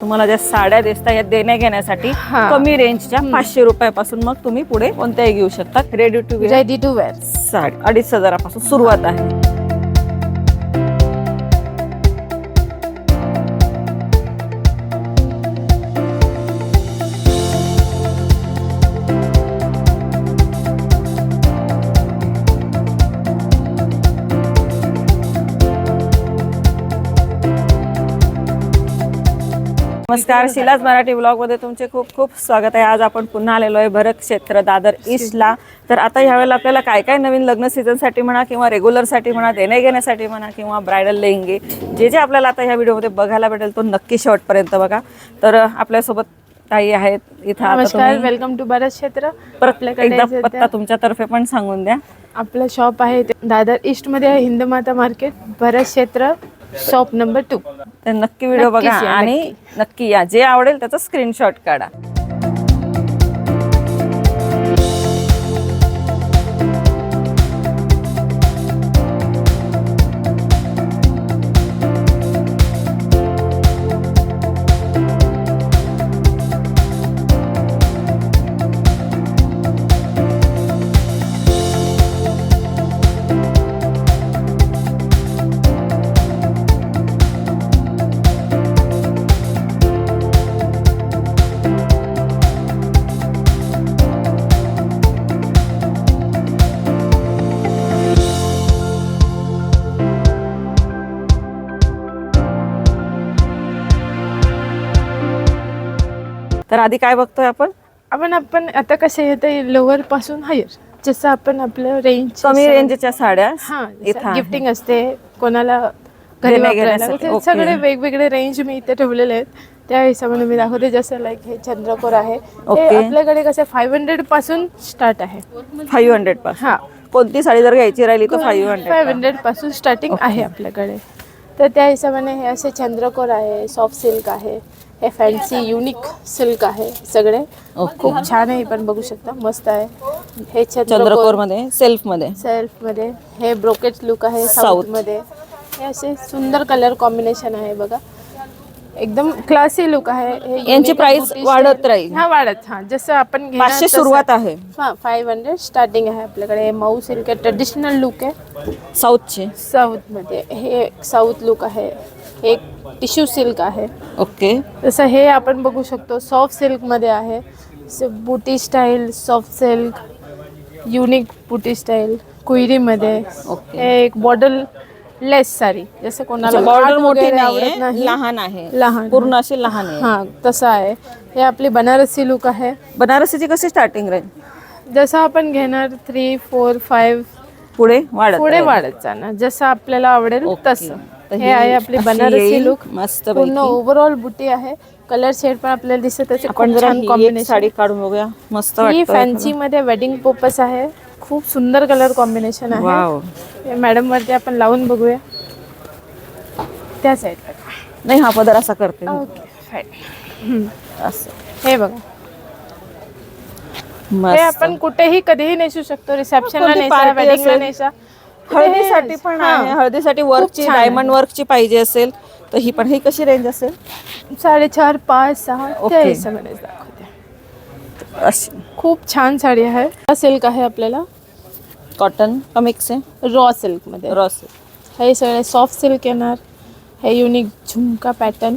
तुम्हाला ज्या साड्या दिसतात या देण्या घेण्यासाठी. कमी रेंजच्या पाचशे रुपयापासून मग तुम्ही पुढे कोणत्याही घेऊ शकता. Ready to ready to wear sari अडीच हजारापासून सुरुवात आहे. नमस्कार शिलाज मराठी ब्लॉगमध्ये तुमचे खूप खूप स्वागत आहे. आज आपण पुन्हा आलेलो आहे भरत क्षेत्र दादर ईस्टला तर आता ह्यावेळेला आपल्याला काय काय नवीन लग्न सीझनसाठी म्हणा किंवा रेग्युलरसाठी म्हणा देणे घेण्यासाठी म्हणा किंवा ब्रायडल लेहंगे जे जे आपल्याला आता ह्या व्हिडिओमध्ये बघायला भेटेल तो नक्की शेवटपर्यंत बघा. तर आपल्यासोबत काही आहेत इथं नमस्कार वेलकम टू भारत क्षेत्र. एकदा पत्ता तुमच्यातर्फे पण सांगून द्या. आपलं शॉप आहे ते दादर ईस्टमध्ये आहे हिंदमाता मार्केट भरत क्षेत्र. शॉप नंबर टू तर नक्की व्हिडिओ नक्कीच बघा या, आणि नक्की. या. जे आवडेल त्याचा स्क्रीनशॉट काढा. तर आधी काय बघतोय आपण? आपण आपण आता कसे येते लोअरपासून हायर जसं आपण आपलं रेंज कमी रेंजच्या साड्या हा. गिफ्टिंग असते कोणाला घरी ते ओके. सगळे वेगवेगळे रेंज मी इथे ठेवलेले आहेत. त्या हिशोबाने मी दाखवते जसं लाईक हे चंद्रकोर आहे. ते. आपल्याकडे कसं फाईव्ह हंड्रेडपासून स्टार्ट आहे. फाईव्ह हंड्रेडपासून. हा. कोणती साडी जर घ्यायची राहिली तर फाईव्ह फाईव्ह हंड्रेड हंड्रेडपासून स्टार्टिंग आहे आपल्याकडे. तर त्या हिशोबाने हे असे चंद्रकोर आहे सॉफ्ट सिल्क आहे. हे फॅन्सी युनिक सिल्क आहे सगळे. खूप छान आहे पण बघू शकता मस्त आहे. हे चंद्रकोरमध्ये सेल्फमध्ये सेल्फमध्ये हे ब्रोकेट लुक आहे. साऊथमध्ये हे असे सुंदर कलर कॉम्बिनेशन आहे बघा. एकदम क्लासी लुक आहे. यांची booty वाढत. राहील. हा वाढत. हा जसं आपण पाचशे. सुरुवात आहे. हा फाईव्ह हंड्रेड स्टार्टिंग आहे आपल्याकडे. मऊ सिल्क आहे ट्रेडिशनल लुक आहे. साऊथचे साऊथमध्ये हे साऊथ लुक आहे. एक टिश्यू सिल्क आहे. ओके. तसं हे आपण बघू शकतो सॉफ्ट सिल्कमध्ये आहे. बुटी स्टाईल सॉफ्ट सिल्क युनिक बुटी स्टाईल कुईरीमध्ये ओके. हे एक बॉर्डर लेस साडी. जसं कोणाला बॉर्डर मोठी नाही लहान आहे. लहान. पूर्ण अशी लहान आहे. हां तसं आहे. हे आपली बनारसी लुक आहे. बनारसीची कशी स्टार्टिंग राहील जसं आपण घेणार थ्री फोर फाईव्ह पुढे वाढत पुढे. वाढत जाणार. जसं आपल्याला आवडेल. तसं. तर हे आहे आपली बनारसी लुक मस्त पूर्ण. ओव्हरऑल बुटी आहे. कलर शेड पण आपल्याला दिसत असे. आपण जरा कॉम्बिनेशन साडी काढून बघूया. मस्त ही फॅन्सी मध्ये वेडिंग पर्पस आहे. खूप सुंदर कलर कॉम्बिनेशन आहे. मॅडम वरती आपण लावून बघूया. त्या साईडला नाही हा पदर असा करते असं. हे बघा. हे आपण कुठेही कधीही नेसू शकतो. रिसेप्शनला नेसा वेडिंगला असेल? नेसा. हळदीसाठी पण आहे हळदीसाठी वर्कची. डायमंड वर्कची पाहिजे असेल तर ही पण ही कशी रेंज असेल? साडेचार पाच सहा ओके. दाखवते. अशी. खूप छान साडी आहे. सिल्क आहे आपल्याला. कॉटन का मिक्स आहे? रॉ सिल्कमध्ये. रॉस हे सगळे सॉफ्ट सिल्क येणार. हे युनिक झुमका पॅटर्न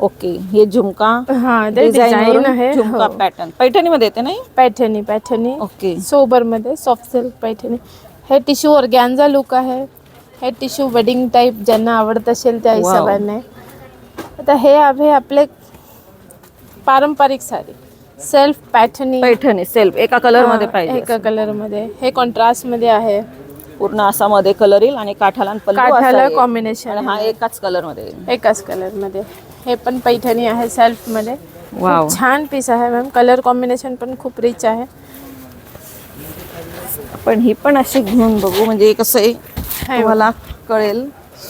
ओके हे झुमका हा डिझाईन आहे. झुमका हो. पॅटर्न पैठणीमध्ये येते नाही? पैठणी पैठणी. ओके सोबरमध्ये सॉफ्ट सिल्क पैठणी. हे टिश्यू ऑर्गॅन्झा लुक आहे. हे टिश्यू वेडिंग टाईप ज्यांना आवडत असेल त्या. हिशोबाने. आता हे आहे आपले पारंपरिक साडी. सेल्फ पॅठनी पैठणी सेल्फ एका कलरमध्ये पाहिजे एका कलरमध्ये. हे कॉन्ट्रास्टमध्ये आहे. पूर्ण असा मध्ये कलर येईल आणि काठाला आणि पल्लू असा काठाला येईल. कॉम्बिनेशन हा एकाच कलरमध्ये येईल. एकाच कलरमध्ये. हे पण पैठणी आहे सेल्फमध्ये. वाव. छान पीस आहे मॅम कलर कॉम्बिनेशन पण खूप रिच आहे. पण ही पण अशी घेऊन बघू. म्हणजे कसं आहे तुम्हाला कळेल.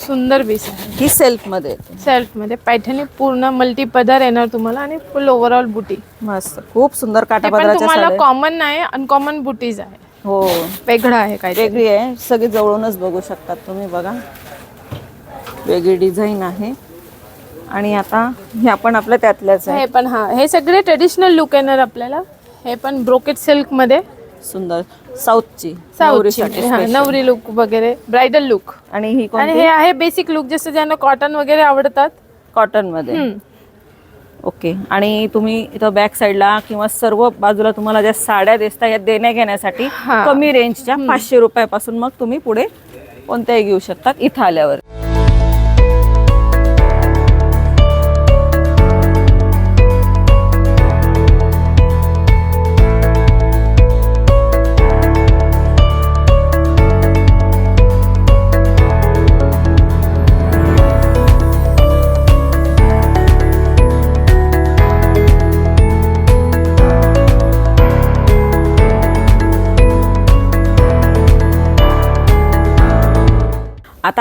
सुंदर पीस आहे. ही सेल्फमध्ये सेल्फमध्ये पैठणी पूर्ण मल्टी पदर येणार तुम्हाला आणि फुल ओव्हरऑल बुटी मस्त. खूप सुंदर हे काठापदराच्या तुम्हाला कॉमन नाही अनकॉमन बुटीज आहे. हो. वेगळं आहे काय वेगळी आहे. सगळी जवळूनच बघू शकतात तुम्ही बघा. वेगळी डिझाईन आहे. आणि आता ह्या पण आपल्या त्यातल्याच आहे. हे पण हा. हे सगळे ट्रेडिशनल लुक येणार आपल्याला. हे पण ब्रोकेट सिल्कमध्ये. सुंदर. साऊथची हा, special. नवरी लुक वगैरे. ब्रायडल लुक आणि ही आणि कोणती? हे आहे बेसिक लुक जसं ज्यांना कॉटन वगैरे आवडतात. कॉटनमध्ये हम्म. ओके. आणि तुम्ही इथं बॅक साईडला किंवा सर्व बाजूला तुम्हाला ज्या साड्या दिसतात या देण्या घेण्यासाठी हा. कमी रेंजच्या पाचशे रुपयापासून मग तुम्ही पुढे कोणत्याही घेऊ शकतात इथं आल्यावर.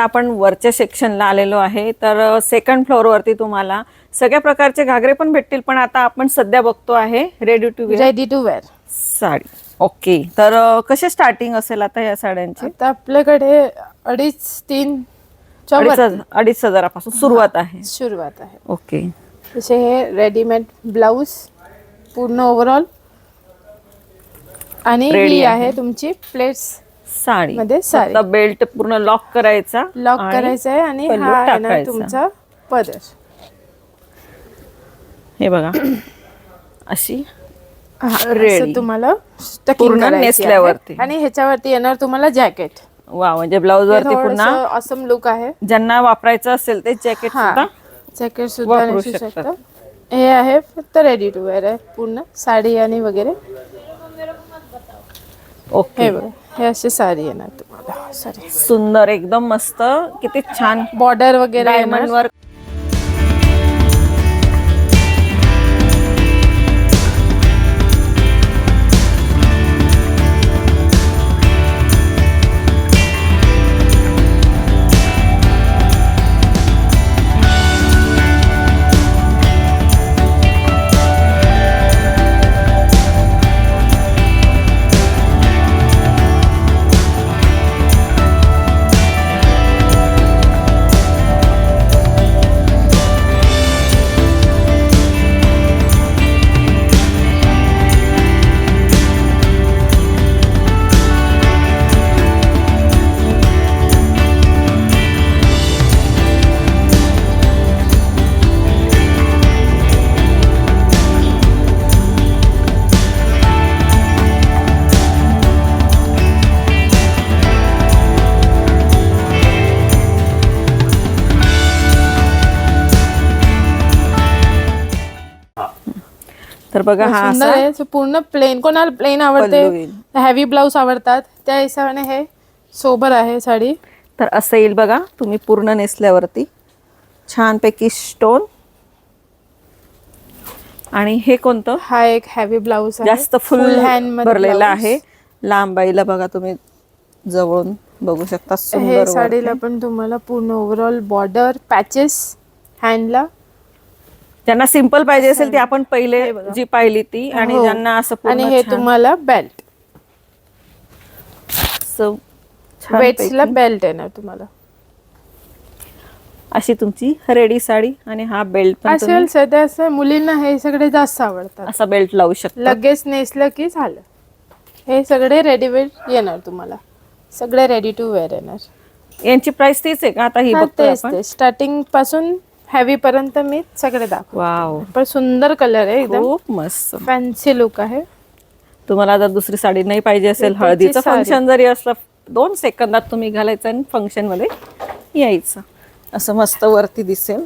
आता आपण वरच्या सेक्शनला आलेलो आहे तर सेकंड फ्लोअरवरती तुम्हाला सगळ्या प्रकारचे घागरे पण भेटतील पण आता आपण सध्या बघतो आहे ready to wear ready to wear sari. Okay तर कसे स्टार्टिंग असेल आता या साड्यांची? आता आपल्याकडे अडीच तीन अडीच हजारापासून सुरुवात आहे. सुरुवात आहे. ओके जसे हे रेडीमेड ब्लाऊज पूर्ण ओव्हरऑल आणि ही. आहे तुमची प्लेट्स साडी मध्ये साडी. फक्त बेल्ट पूर्ण लॉक करायचा लॉक आणि करायचा आहे आणि पल्लू हा आहे ना टाकायचा. तुमचा पदर हे बघा अशी हा, Ready. असं तुम्हाला stocking पूर्ण करायची आहे. नेसल्यावरती. आणि ह्याच्यावरती येणार तुम्हाला जॅकेट वा म्हणजे ब्लाउज वरती पुन्हा असम लुक आहे ज्यांना वापरायचं असेल ते जॅकेट. सुद्धा जॅकेट सुद्धा वापरू नेसू शकतात. शकता हे आहे फक्त रेडी टू वेअर आहे पूर्ण साडी आणि वगैरे ओके हे बघा हे अशी साडी येणार तुम्हाला. साडी. सुंदर एकदम मस्त. किती छान. बॉर्डर वगैरे डायमंड. वर्क तर बघा हा सुंदर असा आहे. पूर्ण प्लेन कोणाला प्लेन आवडते? पल्लू येईल. हेवी ब्लाऊज आवडतात. त्या हिशोबाने हे सोबर आहे साडी. तर असं येईल बघा तुम्ही पूर्ण नेसल्यावरती. छानपैकी स्टोन आणि हे कोणतं? हा एक हेवी ब्लाऊज आहे. जास्त फुल हँड भरलेला आहे. लांब बाईला बघा तुम्ही जवळून बघू शकता. हे साडीला पण तुम्हाला पूर्ण ओव्हरऑल बॉर्डर पॅचेस हँडला ज्यांना सिंपल पाहिजे असेल ती आपण पहिले जी पाहिली ती आणि हो. ज्यांना असं आणि पूर्ण हे छान तुम्हाला बेल्ट असं छानपैकी वेट्सला बेल्ट येणार तुम्हाला. अशी तुमची रेडी साडी आणि हा बेल्ट पण तुम्ही असेल सध्या असं मुलींना हे सगळे जास्त आवडतात. असा बेल्ट लावू शकता. लगेच नेसलं की झालं. हे सगळे रेडीमेड येणार तुम्हाला. सगळे रेडी टू वेअर येणार. यांची प्राइस तीच आहे का? आता ही हा, बघतोय तेच आपण. ते स्टार्टिंगपासून हेवी पर्यंत मी सगळे दाखव वाव पण सुंदर कलर आहे एकदम. खूप मस्त. फॅन्सी लुक आहे. तुम्हाला जर दुसरी साडी नाही पाहिजे असेल हळदीचं साडी. फंक्शन जरी असलं दोन सेकंदात तुम्ही घालायचं आणि फंक्शनमध्ये यायचं. असं मस्त वरती दिसेल.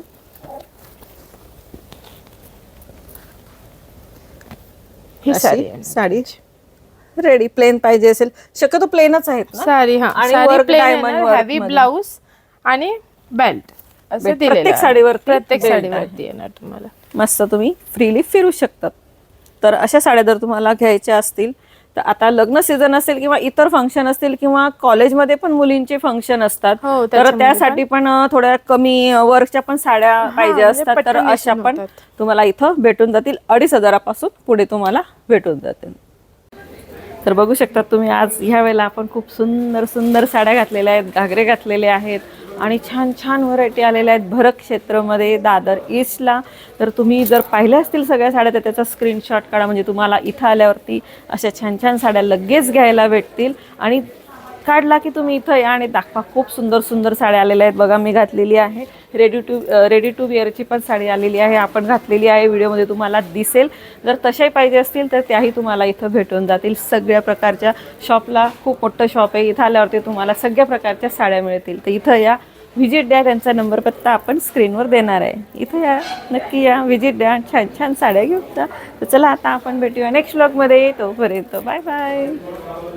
ही साडी साडी रेडी प्लेन पाहिजे असेल. शक्यतो प्लेनच आहेत ना? साडी हा. आणि sari work plain diamond work heavy मध्ये. ब्लाऊज आणि बेल्ट असं. दिलेलं प्रत्येक आहे. साडीवरती प्रत्येक साडीवरती येणार तुम्हाला मस्त तुम्ही फ्रीली फिरू शकतात तर अशा साड्या जर तुम्हाला घ्यायच्या असतील तर आता लग्न सीझन असेल किंवा इतर फंक्शन असतील किंवा कॉलेजमध्ये पण मुलींचे फंक्शन असतात हो, तर त्याच्यामध्ये त्यासाठी पण अं, थोड्या कमी वर्कच्या पण साड्या पाहिजे म्हणजे असतात तर पटकन अशा नेसून पण होतात. तुम्हाला इथं भेटून जातील अडीच हजारापासून पुढे तुम्हाला भेटून जातील तर बघू शकता तुम्ही आज ह्या वेळेला आपण खूप सुंदर सुंदर साड्या घातलेल्या आहेत घागरे घातलेले आहेत आणि छान छान व्हरायटी आलेल्या आहेत भरक क्षेत्रमध्ये दादर ईस्टला तर तुम्ही जर पाहिल्या असतील सगळ्या साड्या तर त्याचा स्क्रीनशॉट काढा. म्हणजे तुम्हाला इथं आल्यावरती अशा छान छान साड्या लगेच घ्यायला भेटतील. आणि काढला की तुम्ही इथं या आणि दाखवा. खूप सुंदर सुंदर साड्या आलेल्या आहेत. बघा मी घातलेली आहे. रेडी टू रेडी टू वेअरची पण साडी आलेली आहे. आपण घातलेली आहे. व्हिडिओमध्ये तुम्हाला दिसेल. जर तशाही पाहिजे असतील तर त्याही तुम्हाला इथं भेटून जातील. सगळ्या प्रकारच्या शॉपला खूप मोठं शॉप आहे. इथं आल्यावरती तुम्हाला सगळ्या प्रकारच्या साड्या मिळतील. तर इथं या. व्हिजिट द्या. त्यांचा नंबर पत्ता आपण स्क्रीनवर देणार आहे. इथं या. नक्की या. व्हिजिट द्या. छान छान साड्या घेऊन जा. तर चला आता आपण भेटूया. नेक्स्ट ब्लॉगमध्ये तोपर्यंत बाय बाय